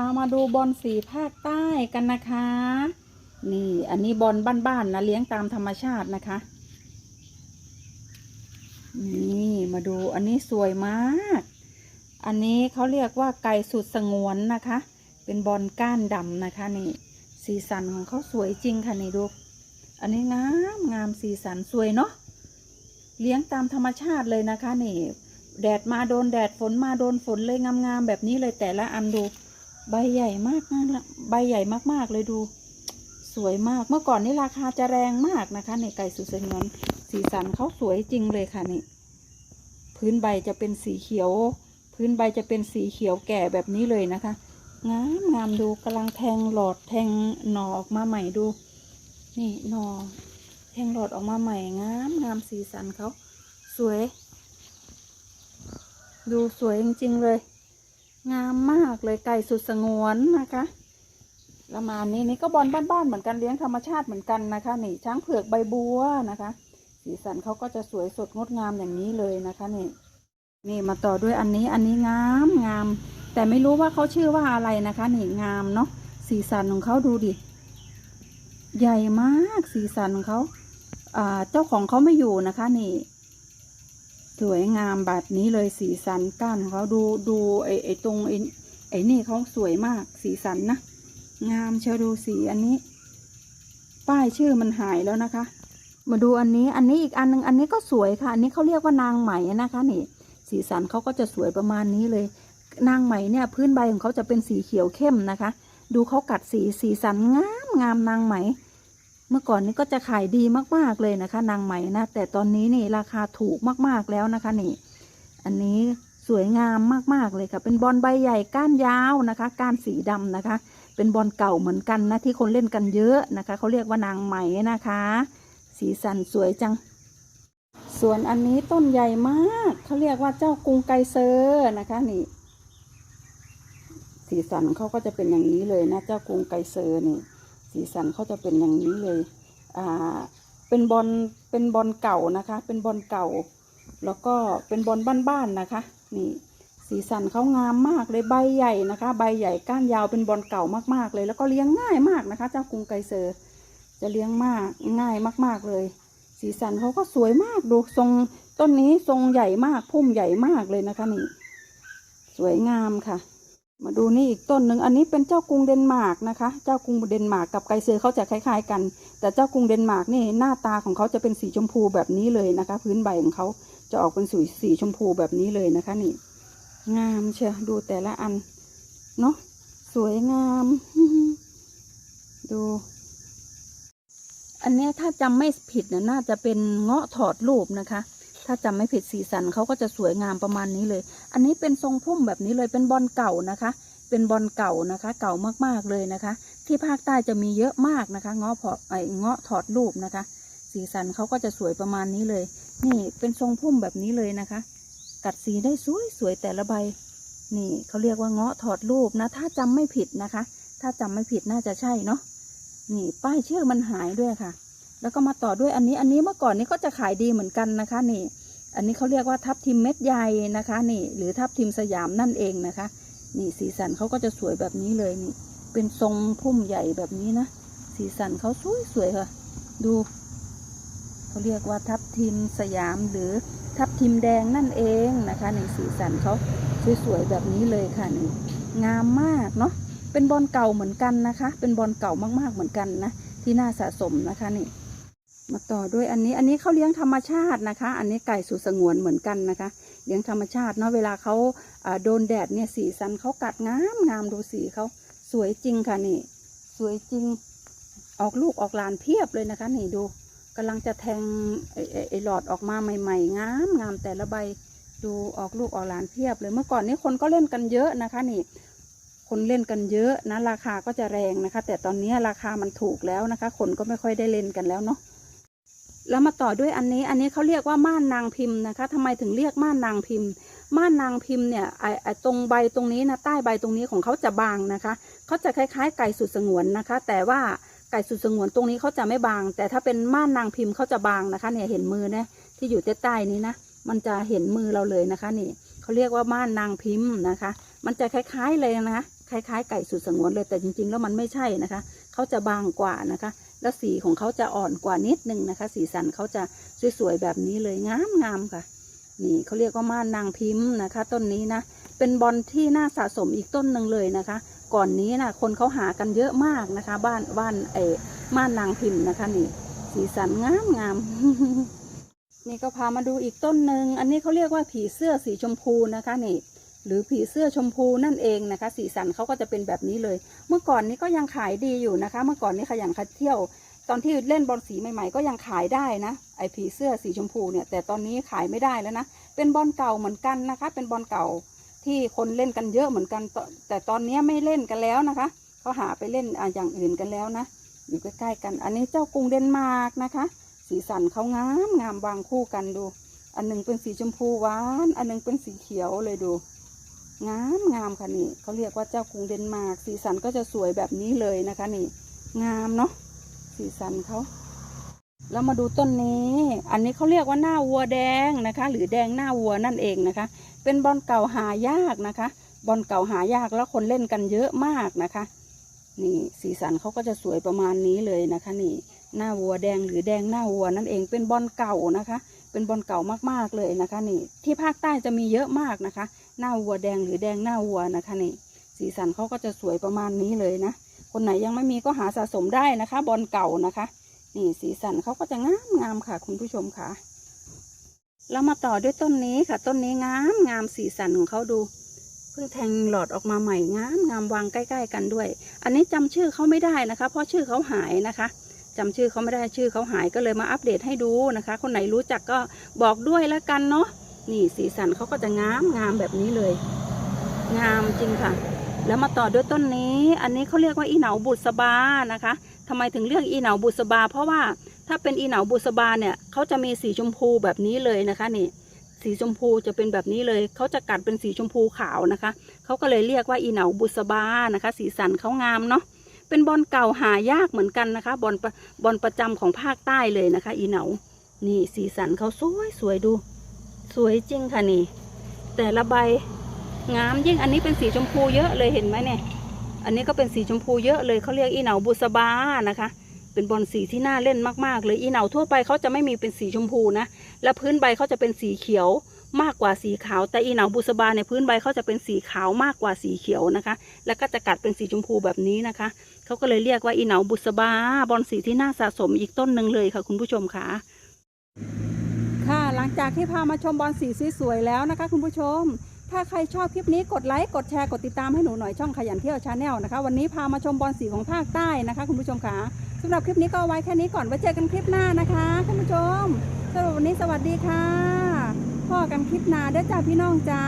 ามาดูบอลสีภาคใต้กันนะคะ นี่อันนี้บอลบ้านๆนะเลี้ยงตามธรรมชาตินะคะ นี่มาดูอันนี้สวยมาก อันนี้เขาเรียกว่าไก่สุดสงวนนะคะ เป็นบอลก้านดำนะคะนี่สีสันของเขาสวยจริงค่ะนี่ดูอันนี้งามงามสีสันสวยเนาะเลี้ยงตามธรรมชาติเลยนะคะนี่แดดมาโดนแดดฝนมาโดนฝนเลยงามๆแบบนี้เลยแต่ละอันดู ใบใหญ่มากนะใบใหญ่มากๆเลยดู สวยมากเมื่อก่อนนี่ราคาจะแรงมากนะคะในไก่สุสงวนสีสันเขาสวยจริงเลยค่ะนี่ พื้นใบจะเป็นสีเขียว พื้นใบจะเป็นสีเขียวแก่แบบนี้เลยนะคะงามงามดูกำลังแทงหลอดแทงหน่อออกมาใหม่ดู นี่หน่อแทงหลอดออกมาใหม่งามงามสีสันเขาสวย ดูสวยจริงๆเลย งามมากเลยไก่สุดสงวนนะคะ ประมาณนี้นี่ก็บอลบ้านๆเหมือนกันเลี้ยงธรรมชาติเหมือนกันนะคะ นี่ช้างเผือกใบบัวนะคะ สีสันเขาก็จะสวยสดงดงามอย่างนี้เลยนะคะนี่นี่มาต่อด้วยอันนี้อันนี้งามงาม แต่ไม่รู้ว่าเขาชื่อว่าอะไรนะคะ นี่งามเนาะสีสันของเขาดูดิ ใหญ่มากสีสันของเขาอ่าเจ้าของเขาไม่อยู่นะคะ นี่ สวยงามแบบนี้เลยสีสันก้านของเขาดูดูไอไอตรงไอไอนี่เขาสวยมากสีสันนะงามเชียวดูสีอันนี้ ป้ายชื่อมันหายแล้วนะคะ มาดูอันนี้อันนี้อีกอันหนึงอันนี้ก็สวยค่ะ อันนี้เขาเรียกว่านางไหมนะคะนี่ สีสันเขาก็จะสวยประมาณนี้เลย นางไหมเนี่ย พื้นใบของเขาจะเป็นสีเขียวเข้มนะคะ ดูเขากัดสีสีสันงามงามนางไหม เมื่อก่อนนี้ก็จะขายดีมากๆเลยนะคะ นางไหมนะ แต่ตอนนี้นี่ราคาถูกมากๆแล้วนะคะนี่ อันนี้สวยงามมากๆเลยค่ะ เป็นบอลใบใหญ่ก้านยาวนะคะ ก้านสีดำนะคะ เป็นบอลเก่าเหมือนกันนะที่คนเล่นกันเยอะนะคะ เขาเรียกว่านางไหมนะคะ สีสันสวยจัง ส่วนอันนี้ต้นใหญ่มาก เขาเรียกว่าเจ้ากรุงไกเซอร์นะคะนี่ สีสันเขาก็จะเป็นอย่างนี้เลยนะ เจ้ากรุงไกเซอร์นี่ สีสันเขาจะเป็นอย่างนี้เลย อ่า เป็นบอล เป็นบอลเก่านะคะ เป็นบอลเก่า แล้วก็เป็นบอลบ้านๆนะคะ นี่ สีสันเขางามมากเลย ใบใหญ่นะคะ ใบใหญ่ก้านยาวเป็นบอลเก่ามากๆเลย แล้วก็เลี้ยงง่ายมากนะคะ เจ้ากรุงไกเซอร์ จะเลี้ยงมาก ง่ายมาก ๆเลย สีสันเขาก็สวยมาก ดูทรงต้นนี้ทรงใหญ่มาก พุ่มใหญ่มากเลยนะคะนี่ สวยงามค่ะ มาดูนี่อีกต้นหนึ่งอันนี้เป็นเจ้ากรุงเดนมาร์กนะคะ เจ้ากรุงเดนมาร์กกับไกเซอร์เขาจะคล้ายๆกัน แต่เจ้ากรุงเดนมาร์กนี่หน้าตาของเขาจะเป็นสีชมพูแบบนี้เลยนะคะ พื้นใบของเขาจะออกเป็นสีสีชมพูแบบนี้เลยนะคะนี่ งามเชียวดูแต่ละอันเนาะสวยงาม ดู อันนี้ถ้าจำไม่ผิดนะน่าจะเป็นเงาะถอดรูปนะคะ ถ้าจำไม่ผิดสีสันเขาก็จะสวยงามประมาณนี้เลย อันนี้เป็นทรงพุ่มแบบนี้เลยเป็นบอลเก่านะคะ เป็นบอลเก่านะคะ เก่ามากๆเลยนะคะ ที่ภาคใต้จะมีเยอะมากนะคะเงาะพอไอเงาะถอดรูปนะคะ สีสันเขาก็จะสวยประมาณนี้เลย นี่เป็นทรงพุ่มแบบนี้เลยนะคะ กัดสีได้สวยสวยแต่ละใบ นี่เขาเรียกว่าเงาะถอดรูปนะ ถ้าจำไม่ผิดนะคะ ถ้าจำไม่ผิดน่าจะใช่เนาะนี่ป้ายชื่อมันหายด้วยค่ะ แล้วก็มาต่อด้วยอันนี้อันนี้เมื่อก่อนนี้ก็จะขายดีเหมือนกันนะคะนี่ อันนี้เขาเรียกว่าทับทิมเม็ดใหญ่นะคะนี่ หรือทับทิมสยามนั่นเองนะคะ นี่สีสันเขาก็จะสวยแบบนี้เลยนี่ เป็นทรงพุ่มใหญ่แบบนี้นะ สีสันเขาสวยสวยค่ะ ดูเขาเรียกว่าทับทิมสยามหรือทับทิมแดงนั่นเองนะคะนี่สีสันเขาสวยๆแบบนี้เลยค่ะนี่งามมากเนาะเป็นบอลเก่าเหมือนกันนะคะ เป็นบอลเก่ามากๆเหมือนกันนะที่น่าสะสมนะคะนี่ มาต่อด้วยอันนี้อันนี้เขาเลี้ยงธรรมชาตินะคะ อันนี้ไก่สุสงวนเหมือนกันนะคะ เลี้ยงธรรมชาติเนาะเวลาเขาโดนแดดเนี่ยสีสันเขากัดงามงามดูสีเขาสวยจริงค่ะนี่ สวยจริงออกลูกออกหลานเพียบเลยนะคะนี่ดูกำลังจะแทงไอ้หลอดออกมาใหม่ๆงามงามแต่ละใบดูออกลูกออกหลานเพียบเลยเมื่อก่อนนี้คนก็เล่นกันเยอะนะคะนี่คนเล่นกันเยอะนะราคาก็จะแรงนะคะ แต่ตอนนี้ราคามันถูกแล้วนะคะ คนก็ไม่ค่อยได้เล่นกันแล้วเนาะ แล้วมาต่อด้วยอันนี้ อันนี้เขาเรียกว่าม่านนางพิมพ์นะคะทำไมถึงเรียกม่านนางพิมพ์ ม่านนางพิมพ์เนี่ยไอไอตรงใบตรงนี้นะใต้ใบตรงนี้ของเขาจะบางนะคะเขาจะคล้ายๆ ไก่สุดสงวนนะคะ แต่ว่าไก่สุดสงวนตรงนี้เขาจะไม่บาง แต่ถ้าเป็นม่านนางพิมพ์เขาจะบางนะคะ เนี่ยเห็นมือนะที่อยู่ใต้ๆนี้นะมันจะเห็นมือเราเลยนะคะ นี่เขาเรียกว่าม่านนางพิมพ์นะคะ มันจะคล้าย ๆเลยนะคล้ายๆ ไก่สุดสงวนเลยแต่จริง ๆ แล้วมันไม่ใช่นะคะเขาจะบางกว่านะคะ แล้วสีของเขาจะอ่อนกว่านิดนึงนะคะ สีสันเขาจะสวยๆแบบนี้เลยงามงามค่ะ นี่เขาเรียกว่าม่านนางพิมพ์นะคะ ต้นนี้นะ เป็นบอลที่น่าสะสมอีกต้นหนึ่งเลยนะคะ ก่อนนี้นะคนเขาหากันเยอะมากนะคะ บ้านบ้านเออม่านนางพิมพ์นะคะนี่ สีสันงามงามนี่ก็พามาดูอีกต้นหนึ่ง อันนี้เขาเรียกว่าผีเสื้อสีชมพูนะคะนี่ หรือผีเสื้อชมพูนั่นเองนะคะ สีสันเขาก็จะเป็นแบบนี้เลย เมื่อก่อนนี้ก็ยังขายดีอยู่นะคะ เมื่อก่อนนี้ขยันขัดเที่ยว ตอนที่เล่นบอลสีใหม่ๆ ก็ยังขายได้นะ ไอผีเสื้อสีชมพูเนี่ย แต่ตอนนี้ขายไม่ได้แล้วนะ เป็นบอลเก่าเหมือนกันนะคะ เป็นบอลเก่าที่คนเล่นกันเยอะเหมือนกัน แต่ตอนนี้ไม่เล่นกันแล้วนะคะเขาหาไปเล่นอย่างอื่นกันแล้วนะ อยู่ใกล้ๆกัน อันนี้เจ้ากรุงเดนมาร์กนะคะ สีสันเขางามงามวางคู่กันดู อันหนึงเป็นสีชมพูหวาน อันหนึงเป็นสีเขียวเลยดู งามงามค่ะนี่เขาเรียกว่าเจ้ากรุงเดนมาร์กสีสันก็จะสวยแบบนี้เลยนะคะนี่ งามเนาะสีสันเขาแล้วมาดูต้นนี้ อันนี้เขาเรียกว่าหน้าวัวแดงนะคะ หรือแดงหน้าวัวนั่นเองนะคะ เป็นบอลเก่าหายากนะคะ บอลเก่าหายากแล้วคนเล่นกันเยอะมากนะคะ นี่สีสันเขาก็จะสวยประมาณนี้เลยนะคะ นี่ หน้าวัวแดงหรือแดงหน้าวัวนั่นเองเป็นบอลเก่านะคะ เป็นบอลเก่ามากๆเลยนะคะนี่ที่ภาคใต้จะมีเยอะมากนะคะ หน้าวัวแดงหรือแดงหน้าวัวนะคะนี่สีสันเขาก็จะสวยประมาณนี้เลยนะ คนไหนยังไม่มีก็หาสะสมได้นะคะ บอลเก่านะคะ นี่สีสันเขาก็จะงามงามค่ะ คุณผู้ชมค่ะเรามาต่อด้วยต้นนี้ค่ะ ต้นนี้งามงามสีสันของเขาดูเพิ่งแทงหลอดออกมาใหม่งามงามวางใกล้ ๆ กันด้วย อันนี้จำชื่อเขาไม่ได้นะคะ เพราะชื่อเขาหายนะคะ จำชื่อเขาไม่ได้ชื่อเขาหายก็เลยมาอัปเดตให้ดูนะคะ คนไหนรู้จักก็บอกด้วยแล้วกันเนาะนี่สีสันเขาก็จะงามงามแบบนี้เลย งามจริงค่ะ แล้วมาต่อด้วยต้นนี้ อันนี้เขาเรียกว่าอีเหนาบุษบานะคะทำไมถึงเรียกอีเหนาบุษบา เพราะว่าถ้าเป็นอีเหนาบุษบาเนี่ยเขาจะมีสีชมพูแบบนี้เลยนะคะนี่สีชมพูจะเป็นแบบนี้เลย เขาจะกัดเป็นสีชมพูขาวนะคะ เขาก็เลยเรียกว่าอีเหนาบุษบานะคะ สีสันเขางามเนาะ เป็นบอลเก่าหายากเหมือนกันนะคะบอลบอลประจำของภาคใต้เลยนะคะ อีเหนา นี่สีสันเขาสวยสวยดู สวยจริงค่ะนี่ แต่ละใบงามยิ่งอันนี้เป็นสีชมพูเยอะเลยเห็นไหมเนี่ย อันนี้ก็เป็นสีชมพูเยอะเลยเขาเรียกอีเหนาบุษบานะคะ เป็นบอลสีที่น่าเล่นมากๆเลยอีเหนาทั่วไปเขาจะไม่มีเป็นสีชมพูนะ และพื้นใบเขาจะเป็นสีเขียว มากกว่าสีขาว แต่อีเหนาบุษบาเนี่ยพื้นใบเขาจะเป็นสีขาวมากกว่าสีเขียวนะคะ แล้วก็จะกัดเป็นสีชมพูแบบนี้นะคะเขาก็เลยเรียกว่าอีเหนาบุษบาบอลสีที่น่าสะสมอีกต้นหนึ่งเลยค่ะคุณผู้ชมค่ะค่ะหลังจากที่พามาชมบอลสีสวยๆแล้วนะคะ คุณผู้ชม ถ้าใครชอบคลิปนี้กดไลค์กดแชร์กดติดตามให้หนูหน่อยช่องขยันเที่ยวชาแนลนะคะ วันนี้พามาชมบอลสีของภาคใต้นะคะคุณผู้ชมค่ะสำหรับคลิปนี้ก็ไว้แค่นี้ก่อนไว้เจอกันคลิปหน้านะคะ คุณผู้ชมสำหรับวันนี้สวัสดีค่ะ พ่อกันคลิปหน้าเด้อจ้าพี่น้องจ้า